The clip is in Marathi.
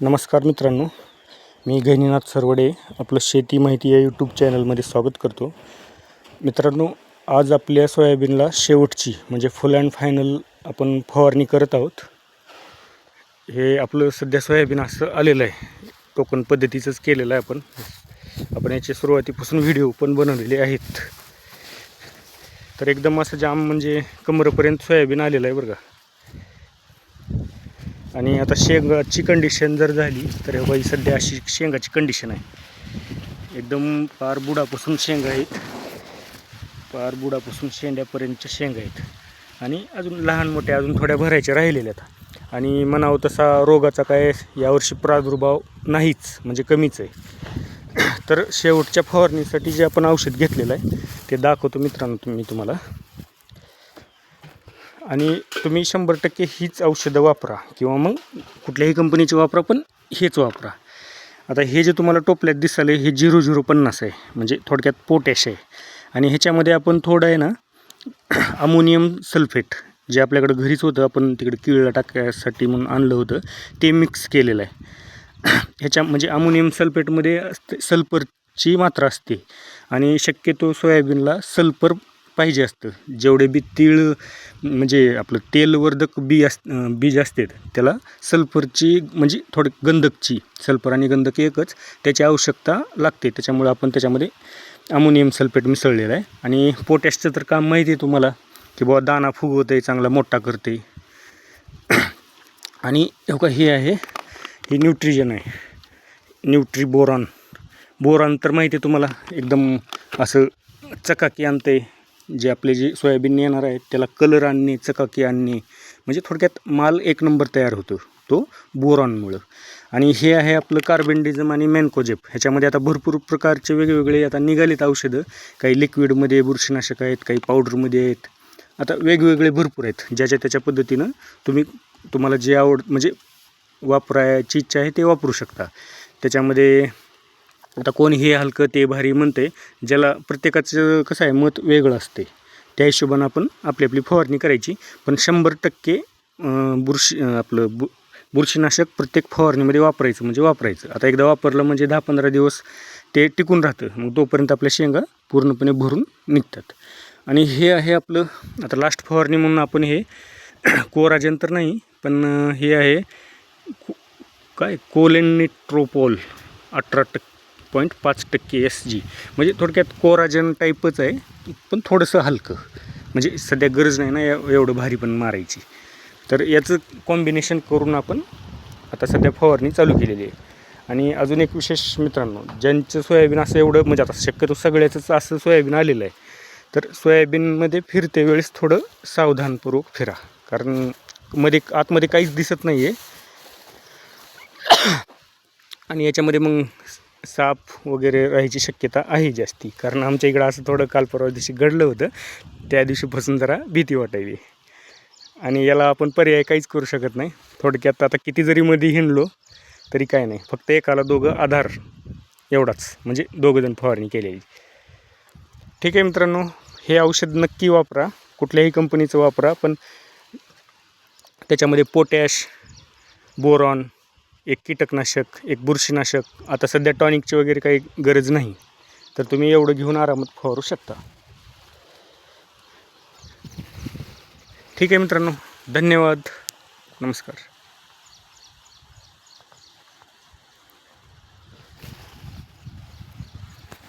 नमस्कार मित्रांनो मी गहिनीनाथ सरवडे आपलं शेती माहिती या यूट्यूब चॅनलमध्ये स्वागत करतो. मित्रांनो आज आपल्या सोयाबीनला शेवटची म्हणजे फुल अँड फायनल आपण फवारणी करत आहोत. हे आपलं सध्या सोयाबीन असं आलेलं आहे. टोकन पद्धतीचंच केलेलं आहे आपण. आपण याचे सुरुवातीपासून व्हिडिओ पण बनवलेले आहेत. तर एकदम असं जाम म्हणजे कमरपर्यंत सोयाबीन आलेलं आहे बरं का. आणि आता शेंगाची कंडिशन जर झाली तर हे बाई सध्या अशी शेंगाची कंडिशन आहे. एकदम पार बुडापासून शेंगा आहेत. पार बुडापासून शेंड्यापर्यंतच्या शेंगा आहेत. आणि अजून लहान मोठ्या अजून थोड्या भरायच्या राहिलेल्या आहेत. आणि म्हणावं तसा रोगाचा काय यावर्षी प्रादुर्भाव नाहीच म्हणजे कमीच आहे. तर शेवटच्या फवारणीसाठी जे आपण औषध घेतलेलं आहे ते दाखवतो मित्रांनो मी तुम्हाला. आणि तुम्ही शंभर टक्के हीच औषधं वापरा किंवा मग कुठल्याही कंपनीची वापरा पण हेच वापरा. आता हे जे तुम्हाला टोपल्यात दिसाले हे झिरो झिरो पन्नास आहे. म्हणजे थोडक्यात पोटॅश आहे. आणि ह्याच्यामध्ये आपण थोडं आहे ना अमोनियम सल्फेट जे आपल्याकडं घरीच होतं आपण तिकडे किळला टाकण्यासाठी म्हणून आणलं होतं ते मिक्स केलेलं आहे. ह्याच्या म्हणजे अमोनियम सल्फेटमध्ये असते सल्फरची मात्रा असते. आणि शक्यतो सोयाबीनला सल्फर पाहिजे असतं. जेवढे बी तीळ म्हणजे आपलं तेलवर्धक बी अस बीज असतात त्याला सल्फरची म्हणजे थोडं गंधकची सल्फर आणि गंधक एकच त्याची आवश्यकता लागते. त्याच्यामुळे आपण त्याच्यामध्ये अमोनियम सल्फेट मिसळलेलं आहे. आणि पोटॅशचं तर काम माहिती आहे तुम्हाला की बाबा दाना फुगवतं आहे चांगला मोठा करते आणि हो का हे आहे हे न्यूट्रिजन आहे. न्यूट्री बोरॉन बोरॉन तर माहिती आहे तुम्हाला एकदम असं चकाकी आणते जे आपले जे सोयाबीन येणार आहेत त्याला कलर आणणे चकाकी आणणे म्हणजे थोडक्यात माल एक नंबर तयार होतो तो बोरॉनमुळं. आणि हे आहे आपलं कार्बेंडिझम आणि मॅनकोजेप ह्याच्यामध्ये आता भरपूर प्रकारचे वेगवेगळे आता निघालेत औषधं. काही लिक्विडमध्ये बुरशीनाशक आहेत काही पावडरमध्ये आहेत. आता वेगवेगळे भरपूर आहेत ज्याच्या त्याच्या पद्धतीनं तुम्ही तुम्हाला जे आवड म्हणजे वापरायची इच्छा आहे ते वापरू शकता. त्याच्यामध्ये आता कोण हे हलकं ते भारी म्हणते ज्याला प्रत्येकाचं कसं आहे मत वेगळं असते त्या हिशोबानं आपण आपली आपली फवारणी करायची. पण शंभर टक्के बुरशी आपलं बु बुरशीनाशक प्रत्येक फवारणीमध्ये वापरायचं म्हणजे वापरायचं. आता एकदा वापरलं म्हणजे दहा पंधरा दिवस ते टिकून राहतं. मग तोपर्यंत आपल्या शेंगा पूर्णपणे भरून निघतात. आणि हे आहे आपलं आता लास्ट फवारणी म्हणून आपण हे कोराजन तर नाही पण हे आहे काय? कोलेनिट्रोपोल. अठरा टक्के पॉईंट पाच टक्के एस जी म्हणजे थोडक्यात कोराजन टाईपच आहे पण थोडंसं हलकं. म्हणजे सध्या गरज नाही ना एवढं भारी पण मारायची. तर याचं कॉम्बिनेशन करून आपण आता सध्या फवारणी चालू केलेली आहे. आणि अजून एक विशेष मित्रांनो ज्यांचं सोयाबीन असं एवढं म्हणजे आता शक्यतो सगळ्याचंच असं सोयाबीन आलेलं आहे तर सोयाबीनमध्ये फिरते वेळेस थोडं सावधानपूर्वक फिरा. कारण मध्ये आतमध्ये काहीच दिसत नाही आहे आणि याच्यामध्ये मग साप वगैरे राहायची शक्यता आहे जास्ती. कारण आमच्या इकडं असं थोडं काल परवा दिवशी घडलं होतं. त्या दिवशीपासून जरा भीती वाटायची आणि याला आपण पर्याय काहीच करू शकत नाही. थोडक्यात आता किती जरी मध्ये हिंडलो तरी काय नाही. फक्त एकाला दोघं आधार एवढाच. म्हणजे दोघंजण फवारणी केलेली. ठीक आहे मित्रांनो हे औषध नक्की वापरा. कुठल्याही कंपनीचं वापरा पण त्याच्यामध्ये पोटॅश बोरॉन एक कीटकनाशक एक बुरशीनाशक आता सध्या टॉनिकची वगैरे काही गरज नाही. तर तुम्ही एवढं घेऊन आरामात फवारू शकता. ठीक आहे मित्रांनो धन्यवाद. नमस्कार.